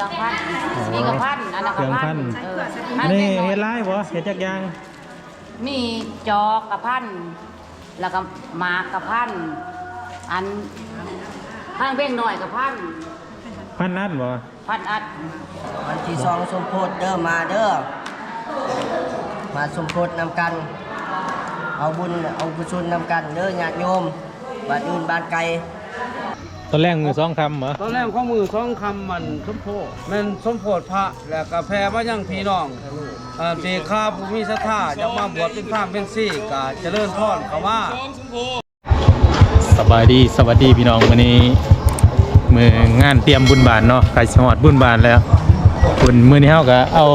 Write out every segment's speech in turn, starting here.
รื่องพันนี่กับพันอันนั้นเคกัรื่บองพัพันนเอออันนี้เฮ็ดหลายบ่เฮ็ดจักอย่างมีจอกกับพันแล้วก็หมากกับพันอันพันเบ้งหน่อยกับพันพันนัดบ่พันอัดวันที่สองสมโพธเด้อมาเด้อมาสมโพธนำกัน เอาบุญเอากุศลนำกันเด้อญาติโยมบ้านอื่นบ้านไกล ตอนแรกมือสองคำบ่ตอนแรกข้อมือสองคำมันสมโพธิแม่นสมโพธิพระแล้วก็แผ่มายังพี่น้องเอ่อปีข้าภูมิศรัทธาจะมาบวชเป็นพระเป็นซี่ก็เจริญพรเขาว่าสบายดีสวัสดีพี่น้องวันนี้ มืองานเตรียมบุญบานเนาะใกล้สิฮอดบุญบานแล้วบุญมื้อนี้เฮาก็เอา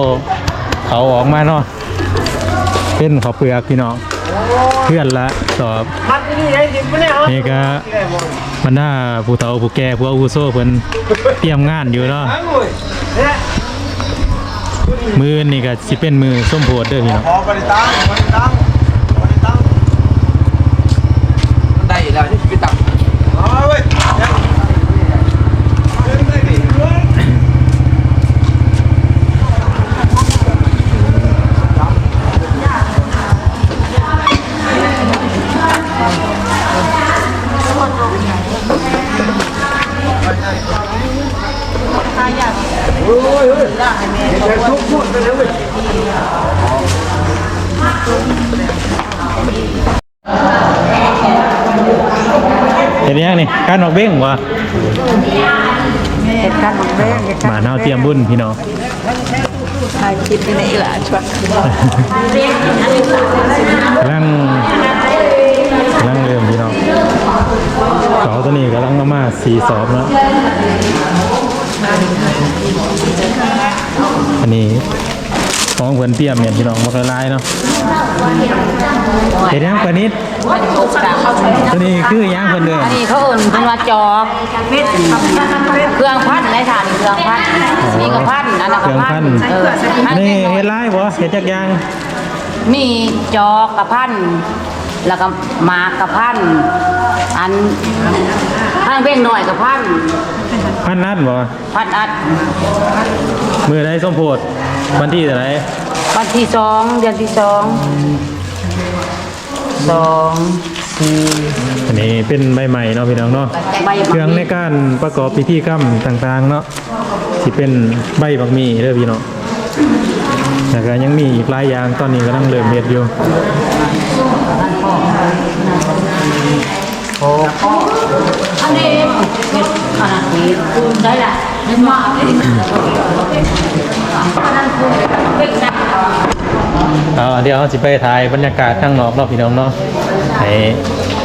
เขาออกมาเนาะเป็นข้าวเปลือกพี่น้องเพื่อนละสอบนี่ก็ มันน่าผู้เฒ่าผู้แก่ผู้อาวุโสเพิ่นเตรียมงานอยู่เนาะมือนี่ก็สิเป็นมือส้มโพดเด้อพี่น้อง เห็นยังนี่การออกเบ้งวะเหตุการณ์ของเบ้งเหตุการณ์มาเน่าเตรียมบุญพี่น้องถ่ายคลิปอยู่ในอีหลาชวนกำลังกำลังเริ่มพี่น้องเขาตัวนี้กำลังมามาสี่สอบนะ อันนี้ของเพื่อนเตรียมเนี่ยพี่น้องหมดละลายเนาะเห็นยังปานิดตัวนี้คือยังเพิ่นเดินอันนี้เขาเอิ่นเป็นว่าจอกเครื่องพันในฐานเครื่องพันนี่กับพันอันนั้นเคกัรื่บองพัพันนเอออันนี้เฮ็ดลายบ่เฮ็ดจักอยางมีจอกกับพันแล้วก็หมากกับพันอันพันเบ้งหน่อยกับพัน พันนัดบ่พันอัดมือใดสมโพธิวันที่เท่าไหร่วันที่สองเดือนที่สองสองสี่อันนี้เป็นใบใหม่เนาะพี่น้องเนาะใบเครื่องในการประกอบพิธีกรรมต่างๆเนาะที่เป็นใบบักหมี่เด้อพี่น้องแล้วก็ยังมีอีกหลายอย่างตอนนี้กำลังเริ่มเฮ็ดอยู่อันนี้ขนาดนี้คุณได้ละไม่มากเลยอันนั้ นคุณเป็นนะเอาเดี๋ยวเราสิไปถ่ายบรรยากาศข้างนอกเนาะพี่น้องเนาะให้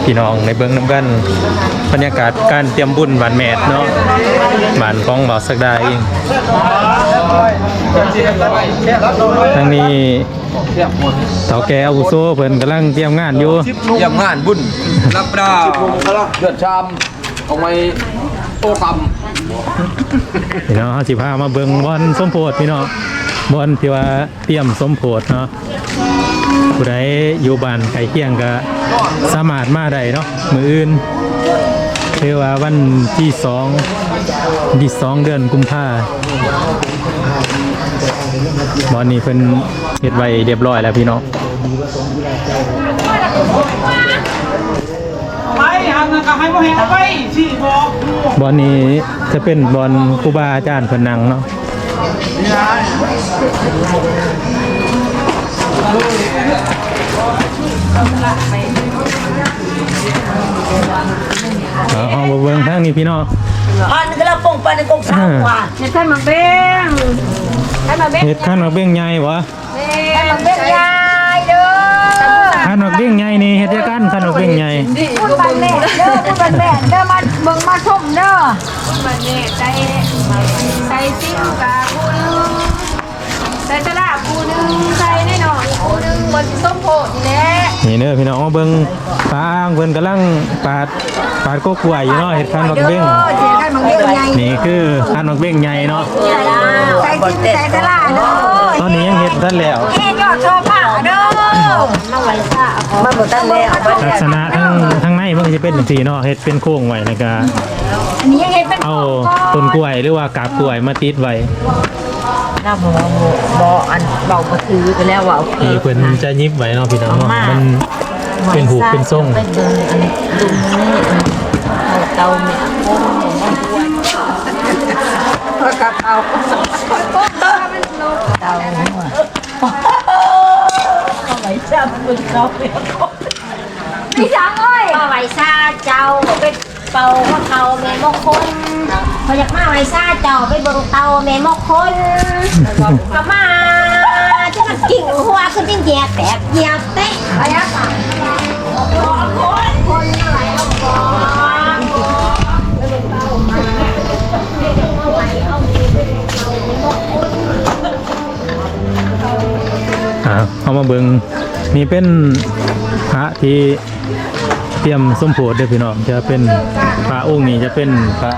พี่น้องในเบิ้งน้ำกันบรรยากาศการเตรียมบุญวันแมดเนาะบ้านของบ่าวสักดาเองทางนี้เฒ่าแก่อาวุโสเพิ่นกำลังเตรียมงานอยู่เยี่ยมงานบุญรับดาเดือดชามเอาไว้ โอ้คพี่น้องสิพามาเบิ่งบอลสมโพธิพี่น้องบอลที่ว่าเตรียมสมโพธิเนาะผู้ใดอยู่บ้านไกลเคียงก็สามารถมาได้เนาะมืออื่นคือว่าวันที่สองที่สองเดือนกุมภาบอลนี้เพิ่นเฮ็ดไว้เรียบร้อยแล้วพี่น้อง ไปหันก็ให้บ่แหงไปสิบอกบอลนี้จะเป็นบอลครูบาอาจารย์เพิ่นนั่งเนาะเอาเอามาเบิ่งทางนี้พี่น้องอันก็เราปงไปในกงสาวว่าเนี่ยท่านมาเบ้งท่านมาเบ้งเฮ็ดข้าวหนอกเบ้งใหญ่บ่ท่านมาเบ้งยายเด้อ ข้าวหนอกเบ้งใหญ่นี่เฮ็ดจักกันข้าวหนอกเบ้งใหญ่พูดบันแม่เด้อพูดบันแม่เด้อมาเบิ่งมาชมเด้อพูดบันแม่ใจใจซิ่งกาผู้นึงใส่ตะลาผู้นึงใส่แน่นอนผู้นึงบนส้มโพดนี่แหละนี่เด้อพี่น้องมาเบิ่งปลาอ่างเพิ่นกำลังปาดปาดกกล้วยอยู่เนาะเฮ็ดข้าวหนอกเบ้งเสียกันมังเบ้งใหญ่นี่คือข้าวหนอกเบ้งใหญ่เนาะใส่ซิ่งใส่ตะลาเด้อตอนนี้ยังเฮ็ดทันแล้วเฮ็ดยอดโชว์ผ้า เด้อมาไว้ผ้ามันบ่ทันแล้วลักษณะทั้งทั้งในมันก็จะเป็นจังซี่เนาะเฮ็ดเป็นโค้งไว้แล้วก็อันนี้ยังเห็นเป็นเอาต้นกล้วยหรือว่ากาบกล้วยมาติดไว้เราบอกว่าบออันเบาก็คือไปแล้วว่าโอเคที่เพิ่นจะยิบไว้เนาะพี่น้องเนาะเอามามัมันเป็นหูเป็นทรงไปเบิ่งอันลุงนี่อันเอาเตาเนี่ยโอ้โหมันอ้วนกับเตาเตาหัว เอาไว้จับมึงเขาเนี่ยพี่ช้างเอ้ยมาไว้ซาเจ้าเป็นเป่าพระเขาแม่มกคนพออยากมาไว้ซาเจ้าไปเบิ่งเตาแม่มกคนก็มาจะมันกิ่งหัวขึ้นจริงแยกแตกเหยียบเตะอะไรอะคนคนอะไรเอาก่อนอ่าเอามาเบิ่ง นี่เป็นพระที่เตรียมสมโพธิเด้อพี่น้องจะเป็นพระองค์นี้จะเป็นพระ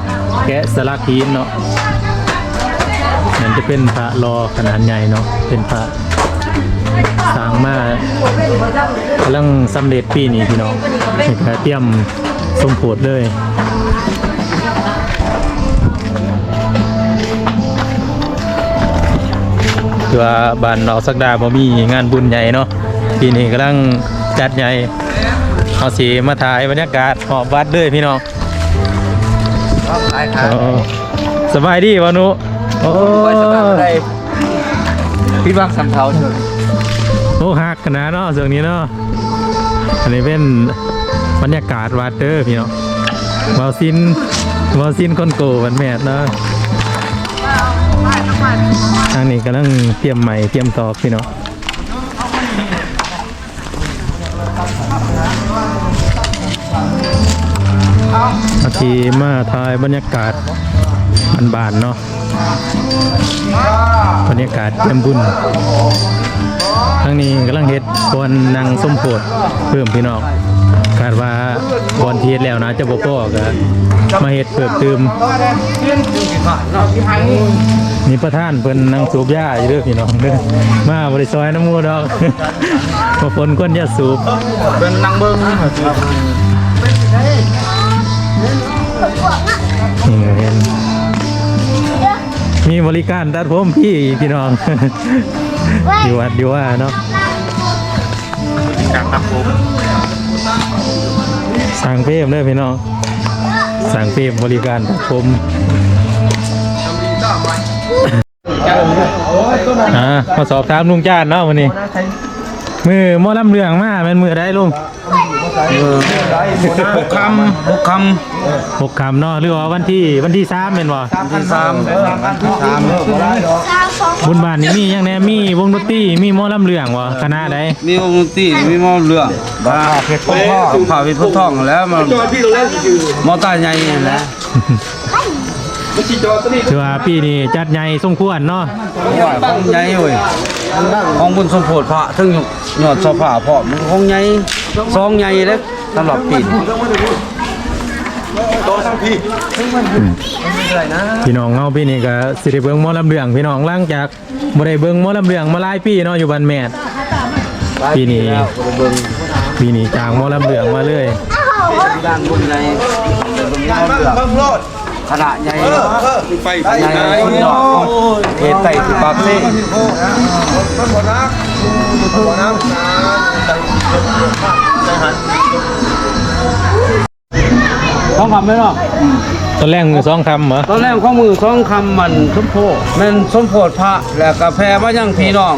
แกะสลักหินเนาะนั่นจะเป็นพระรอขนาดใหญ่เนาะเป็นพระสร้างมากำลังสำเร็จปีนี้พี่น้องเตรียมสมโพธิเลยคือว่าบ้านเราสักดาบ่มีงานบุญใหญ่เนาะ ปีนี้กำลังจัดใหญ่เอาสีมาถ่ายบรรยากาศหอบวัดเลยพี่น้องก็ขายขาโอ้สบายดีวะหนุโอ้ไว้สำหรับใครพี่บักสำเภาเถอะโอ้หักขนาดเนาะส่วนนี้เนาะอันนี้เป็นบรรยากาศวัดเด้อพี่น้องวาวซินวาวซินคนโกวันแม่เนาะทางนี้กำลังเตรียมใหม่เตรียมตอกพี่น้อง อาทีมาถ่ายบรรยากาศบานๆเนาะบรรยากาศเยี่ยมบุญทางนี้กำลังเฮ็ดบอนนางส้มโพดเพิ่มพี่น้องคาดว่าบอนเทียดแล้วนะจะบ่พอก็มาเฮ็ดเพิ่มเติมมีประธานเพิ่นนั่งสูบยาอยู่เด้อพี่น้องเด้อมาบ่ได้ซอยน้ำมูดอกบ่ฝนคนยาสูบเป็นนางเบิ้ง นี่ก็เห็นมีบริการตัดผมพี่พี่น้อง อยู่วัดอยู่ว่าเนาะการตัดผมสั่งเพิ่มเลยพี่น้องสั่งเพิ่มบริการตัดผมอ่ามาสอบถามลุงจ้านเนาะวันนี้ มือหมอลำเรืองมาเป็นมือได้ลุง หกคำหกคหกคำเนาะหรือว่าวันที่วันที่สามเป็นบ่ำที่สามสามบุญบานนี่มีหยังแน่มีวงดนตรีมีหมอลำเรืองบ่คณะใดมีวงดนตรีมีหมอเรื่องบ้าเพชรพ่อผ่าเพชรพ่อทองแล้วมันมอตาใหญ่นี่แหละถือว่าปีนี้จัดใหญ่สมควรเนาะว่าของใหญ่เว้ยของบุญสมโพธิพระถึงยอดสภาพร้อมมันของใหญ่ ซองใหญ่เล็กสำหรับปีนพี่น้องเฮาปีนี้ก็สิได้เบิ่งหมอลำเรืองพี่น้องหลังจากบ่ได้เบิ่งหมอลำเรืองมาหลายปีเนาะอยู่บ้านแม่ดปีนี้ปีนี้จางหมอลำเรืองมาเลยด้านบนใหญ่เบิ่งหมอเรื่องขนาดใหญ่ไฟใหญ่คนนอกเทไต่ที่ปากเซ่ต้อ งคำไหมเนาะตอนแรกมือสองคำเหรอตอนแรกข้อมือสองคำมันสมโพธิแมันสมโพธิพระแล้วก็แพ่มายังพี่น้อง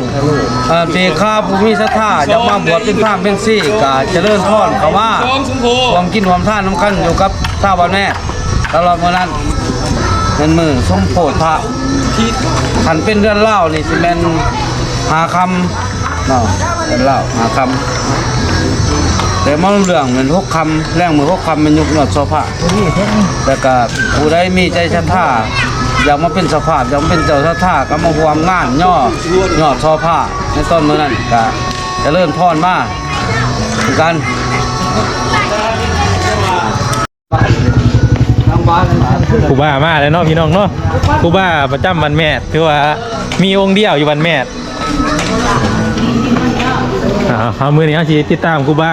เอ่อปีข้าภูมิศรัทธาจะมาบวชเป็นพระเป็นซี่กาเจริญพรเขาว่าความกินความท่านน้ำคันอยู่กับท่าวันแม่ตลอดเมื่อนั้นเป็นมือสมโพธิพระที่ขันเป็นเดือนเล่านี่สิแมนหาคำเนาะเดือนเล่าหาคำ แต่มาเรื่องเป็นหกคำแรงมือหกคำเป็นยุคหนวดโซฟาแต่ก็ผู้ใดมีใจศรัทธาอยากมาเป็นสภาพอยากมาเป็นเจ้าศรัทธาก็มาร่วมงานย่อย่อชอผ้าในต้นเมื่อนั้นก็จะเริ่มพรมาคือกันทางบ้านครูบามาแล้วเนาะพี่น้องเนาะครูบ้าประจำวันแม่ถือว่ามีองค์เดียวอยู่วันแม่ อ่าเอามือนี้เอาสิติดตามครูบา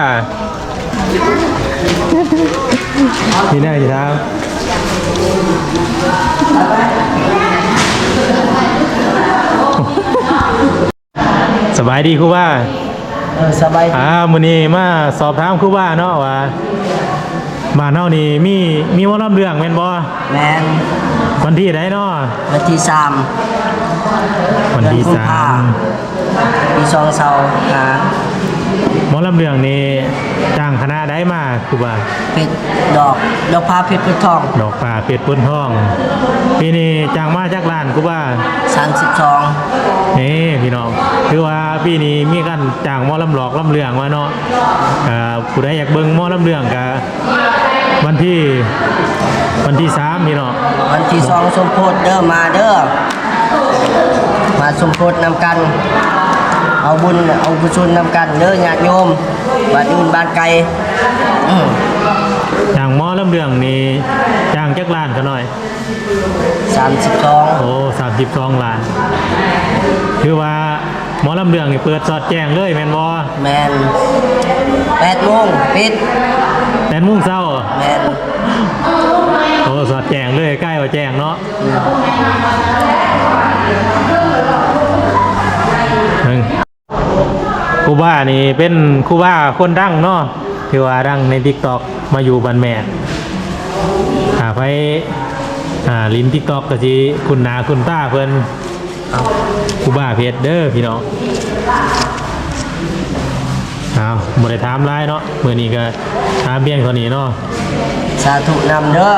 นี่แน่สิครับสบายดีครูว่าเออสบายดีอ่ามื้อนี้มาสอบถามครูว่าเนาะว่าบ้านเฮานี่มีมีว่าลำเรื่องแม่นบ่แมนวันที่ใดเนาะวันที่สามวันที่เดือนกุมสาภาม ปีสองเสาหาหมอลำเรื่องนี่จ้างคณะได้มาครูว่าเพชรดอกดอกพาเพชรพุททองดอกป่าเป็ดปุ้นทองปีนี้จ้างมาจากร้านครูว่าสามสิบสองนี่พี่น้องคือว่าปีนี้มีการจ้างหมอลำหลอกลำเรื่องมาเนาะอ่าผู้ใดอยากเบิ่งหมอลำเรื่องก็วันที่วันที่สามพี่น้องวันที่สองสมโพธเด้อมาเด้อมาสมโพธนำกัน เอาบุญเอากุศลนำกันเด้อญาติโยมบ้านอื่นบ้านไกลอืมจ้างหมอลำเรื่องนี่จ้างจักล้านกันหน่อยสามสิบสองโอ้สามสิบสองล้านคือว่าหมอลำเรื่องนี่เปิดสอดแจ้งเลยแม่นบ่แมนแปดโมงปิดแปดโมุ้งเช้าแมนโอ้สอดแจ้งเลยใกล้ว่าแจ้งเนาะหนึ่ง ครูบ้านี่เป็นครูบ้าคนดังเนาะที่ว่าดังใน TikTok มาอยู่บันแม่ถ้าไปอ่าลิน TikTok ก็สิคุณนาคุณตาเพิ่นครูบ้าเพจเด้อพี่น้องอ้าวบ่ได้ถามหลายเนาะมื้อนี้ก็ถามเพียงเท่านี้เนาะสาธุนำเด้อ